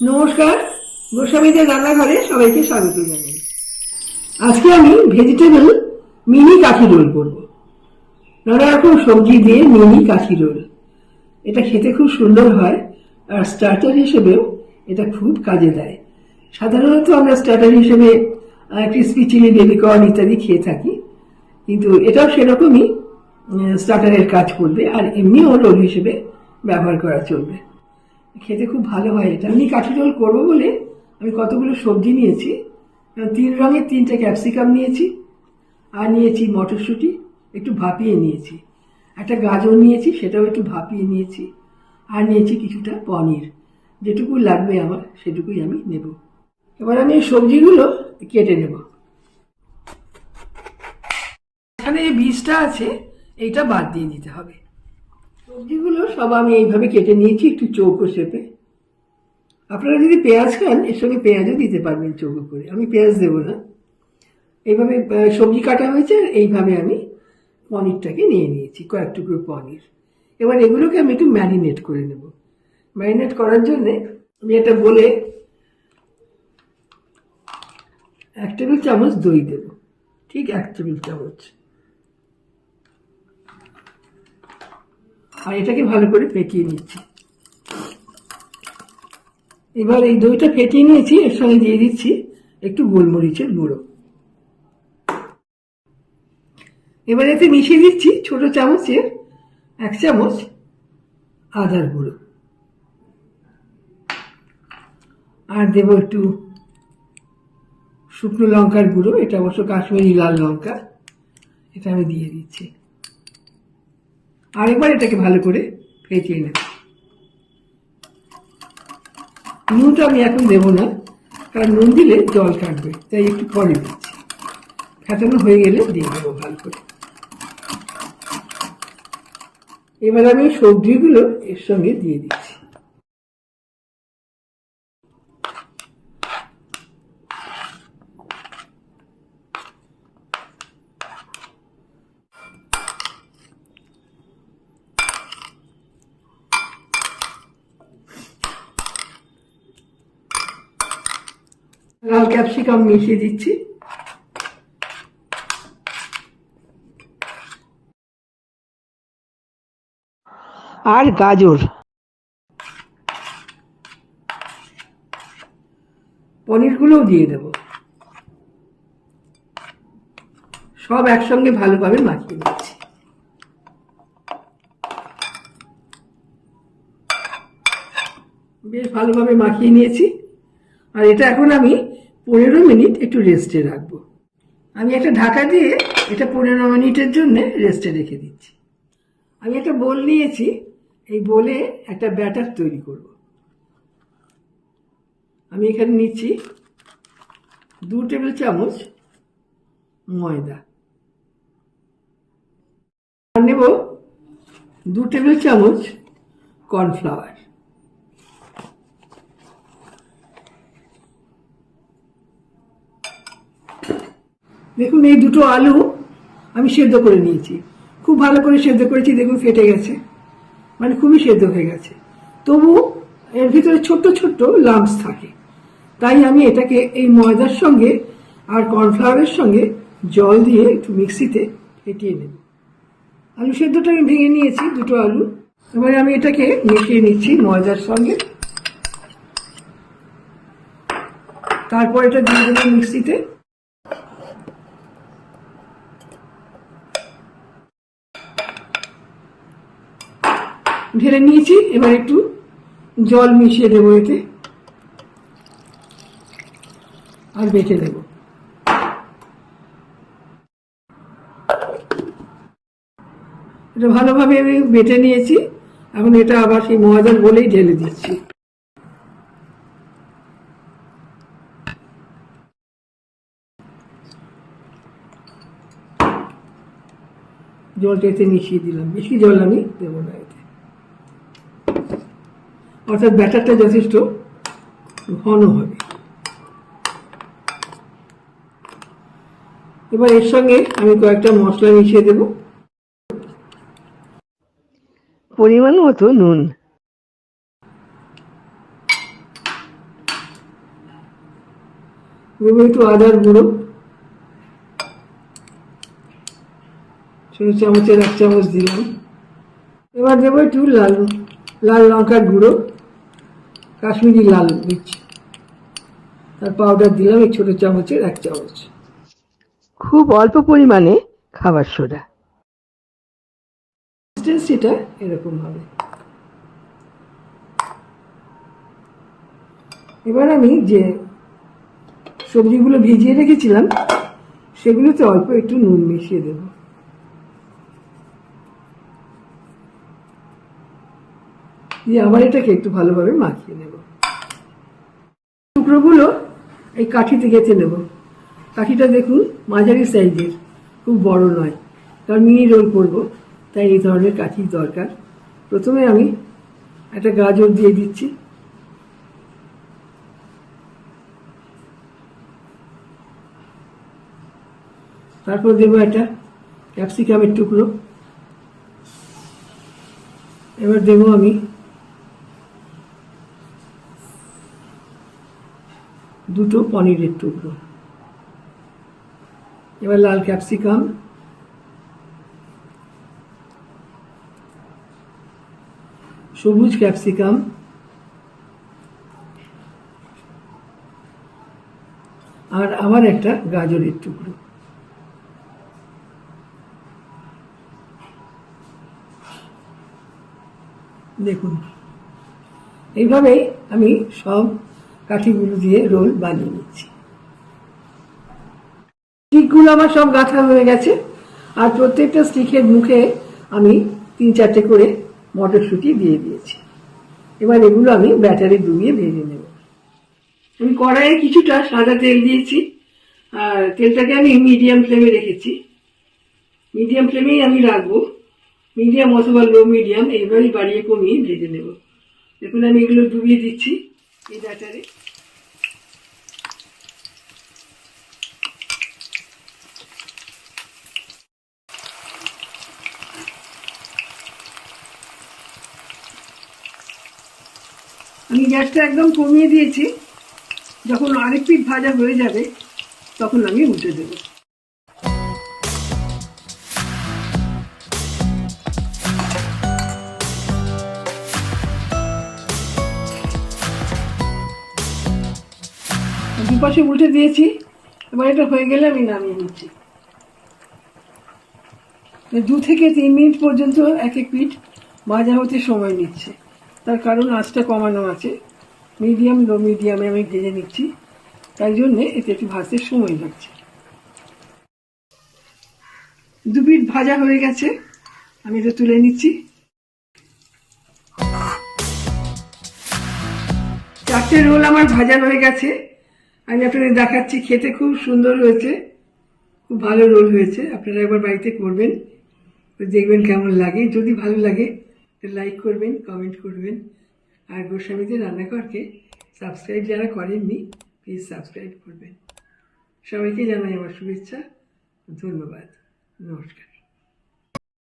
নমস্কার, গোস্বামীদের রান্নাঘরে সবাইকে স্বাগত জানাই। আজকে আমি ভেজিটেবল মিনি কাঠি রোল করব। নানা রকম সবজি দিয়ে মিনি কাঠি রোল। এটা খেতে খুব সুন্দর হয় আর স্টার্টার হিসেবেও এটা খুব কাজে দেয়। সাধারণত আমরা স্টার্টার হিসেবে ক্রিসপি চিলি বেবিকর্ন ইত্যাদি খেয়ে থাকি, কিন্তু এটাও সেরকমই স্টার্টারের কাজ করবে আর এমনিও রোল হিসেবে ব্যবহার করা চলবে। খেতে খুব ভালো হয় এটা। আমি কাঠি রোল করব বলে আমি কতগুলো সবজি নিয়েছি। তিন রঙের তিনটে ক্যাপসিকাম নিয়েছি আর নিয়েছি মটরশুঁটি, একটু ভাপিয়ে নিয়েছি। একটা গাজর নিয়েছি, সেটাও একটু ভাপিয়ে নিয়েছি। আর নিয়েছি কিছুটা পনির। যেটুকু লাগবে আমার, সেটুকুই আমি নেব। এবার আমি এই সবজিগুলো কেটে নেব। এখানে যে বীজটা আছে, এইটা বাদ দিয়ে দিতে হবে। সবজিগুলো সব আমি এইভাবে কেটে নিয়েছি, একটু চৌকো শেপে। আপনারা যদি পেঁয়াজ খান, এর সঙ্গে পেঁয়াজও দিতে পারবেন চৌকো করে। আমি পেঁয়াজ দেবো না। এইভাবে সবজি কাটা হয়েছে, আর এইভাবে আমি পনিরটাকে নিয়ে নিয়েছি, কয়েক টুকরো পনির। এবার এগুলোকে আমি একটু ম্যারিনেট করে নেব। ম্যারিনেট করার জন্যে আমি এটা বলে এক টেবিল চামচ দই দেব। ঠিক এক টেবিল চামচ। আর এটাকে ভালো করে ফেটিয়ে নিচ্ছি। এবার এই দইটা ফেটিয়ে নিয়েছি, এর সঙ্গে দিয়ে দিচ্ছি একটু গোলমরিচের গুঁড়ো। এবার এতে মিশিয়ে দিচ্ছি ছোট চামচের এক চামচ আদার গুঁড়ো। আর দেবো একটু শুকনো লঙ্কার গুঁড়ো, এটা অবশ্য কাশ্মীরি লাল লঙ্কা, এটা আমি দিয়ে দিচ্ছি। আরেকবার এটাকে ভালো করে ফেটিয়ে নেব। নুনটা আমি এখন দেব না, কারণ নুন দিলে জল কাটবে তাই একটু পরে দিচ্ছি। ফেটানো হয়ে গেলে দিয়ে দেবো ভালো করে। এবার আমি সবজিগুলো এর সঙ্গে দিয়ে দিচ্ছি। লাল ক্যাপসিকাম মিশিয়ে দিচ্ছি। আর গাজর। পনিরগুলোও দিয়ে দেব। সব একসঙ্গে ভালোভাবে মাখিয়ে নিচ্ছি। বেশ ভালোভাবে মাখিয়ে নিয়েছি। আর এটা এখন আমি পনেরো মিনিট একটু রেস্টে রাখব। আমি একটা ঢাকা দিয়ে এটা পনেরো মিনিটের জন্য রেস্টে রেখে দিচ্ছি। আমি একটা বোল নিয়েছি, এই বোলে একটা ব্যাটার তৈরি করব। আমি এখানে নিচ্ছি দু টেবিল চামচ ময়দা। আর নেব দু টেবিল চামচ কর্নফ্লাওয়ার। দেখুন এই দুটো আলু আমি সেদ্ধ করে নিয়েছি। খুব ভালো করে সেদ্ধ করেছি, দেখুন ফেটে গেছে। মানে খুবই সেদ্ধ হয়ে গেছে। তবু এর ভিতরে ছোট্ট ছোট্ট লাম্পস থাকে। তাই আমি এটাকে এই ময়দার সঙ্গে আর কর্নফ্লাওয়ারের সঙ্গে জল দিয়ে একটু মিক্সিতে ফেটিয়ে নেব। আলু সেদ্ধটা আমি ভেঙে নিয়েছি, দুটো আলু। এবারে আমি এটাকে মিশিয়ে নিচ্ছি ময়দার সঙ্গে। তারপর এটা দিয়ে দেবো মিক্সিতে। ঢেলে নিয়েছি, এবার একটু জল মিশিয়ে দেবো এতে। আর বেটে দেব। এটা ভালোভাবে আমি বেটে নিয়েছি, এখন এটা আবার সেই ময়দার বলেই ঢেলে দিচ্ছি। জলটা এতে মিশিয়ে দিলাম, বেশি জল আমি দেবো না এতে। অর্থাৎ ব্যাটারটা যথেষ্ট ঘন হবে। এবার এর সঙ্গে আমি কয়েকটা মশলা মিশিয়ে দেব। পরিমাণ মতো নুন। দেবো একটু আদার গুঁড়ো। ছোটো চামচের এক চামচ দিলাম। এবার দেবো একটু লাল লাল লঙ্কার গুঁড়ো। কাশ্মীরি লাল মির্চ। আর পাউডার দিলাম এই ছোটো চামচের এক চামচ। খুব অল্প পরিমাণে খাবার সোডা। সেটা এরকম হবে। এবার আমি যে সবজিগুলো ভিজিয়ে রেখেছিলাম সেগুলোতে অল্প একটু নুন মিশিয়ে দেব। দিয়ে আবার এটাকে একটু ভালোভাবে মাখিয়ে নেব। টুকরোগুলো এই কাঠিতে গেঁথে নেব। কাঠিটা দেখুন মাঝারি সাইজের, খুব বড় নয়, কারণ মিনি রোল করব, তাই এই ধরনের কাঠি দরকার। প্রথমে আমি একটা গাজর দিয়ে দিচ্ছি। তারপর দেবো একটা ক্যাপসিকামের টুকরো। এবার দেবো আমি দুটো পনিরের টুকরো। এবার লাল ক্যাপসিকাম। সবুজ ক্যাপসিকাম। আর আবার একটা গাজরের টুকরো। দেখুন, এইভাবেই আমি সব কাঠিগুলো দিয়ে রোল বানিয়ে নিচ্ছি। স্টিকগুলো আমার সব গাঁথা হয়ে গেছে, আর প্রত্যেকটা স্টিকের মুখে আমি তিন চারটে করে মটরশুঁটি দিয়ে দিয়েছি। এবার এগুলো আমি ব্যাটারে ডুবিয়ে ভেজে নেব। আমি কড়াইয়ে কিছুটা সাদা তেল দিয়েছি, আর তেলটাকে আমি মিডিয়াম ফ্লেমে রেখেছি। মিডিয়াম ফ্লেমেই আমি রাখব। মিডিয়াম অথবা লো মিডিয়াম, এইভাবেই বাড়িয়ে কমিয়ে ভেজে নেব। দেখুন, আমি এগুলো ডুবিয়ে দিচ্ছি এই ব্যাটারে। আমি গ্যাসটা একদম কমিয়ে দিয়েছি। যখন আরেক পিঠ ভাজা হয়ে যাবে, তখন আমি উঠে দেবো। দুপাশে উল্টে দিয়েছি। এবার এটা হয়ে গেলে আমি নামিয়ে নিচ্ছি। দু থেকে তিন মিনিট পর্যন্ত এক এক পিঠ ভাজা হতে সময় নিচ্ছে। তার কারণ আঁচটা কমানো আছে। মিডিয়াম লো মিডিয়ামে আমি ভেজে নিচ্ছি। তাই জন্যে এতে একটু ভাজতে সময় লাগছে। দু ভাজা হয়ে গেছে। আমি এটা তুলে নিচ্ছি। চারটে রোল আমার ভাজা হয়ে গেছে। আমি আপনাদের দেখাচ্ছি, খেতে খুব সুন্দর হয়েছে। খুব ভালো রোল হয়েছে। আপনারা একবার বাড়িতে করবেন। দেখবেন কেমন লাগে। যদি ভালো লাগে লাইক করবেন কমেন্ট করবেন। আর গোস্বামীদের রান্নাঘরকে সাবস্ক্রাইব যারা করেননি প্লিজ সাবস্ক্রাইব করবেন। সবাইকে জানাই আমার শুভেচ্ছা। ধন্যবাদ। নমস্কার।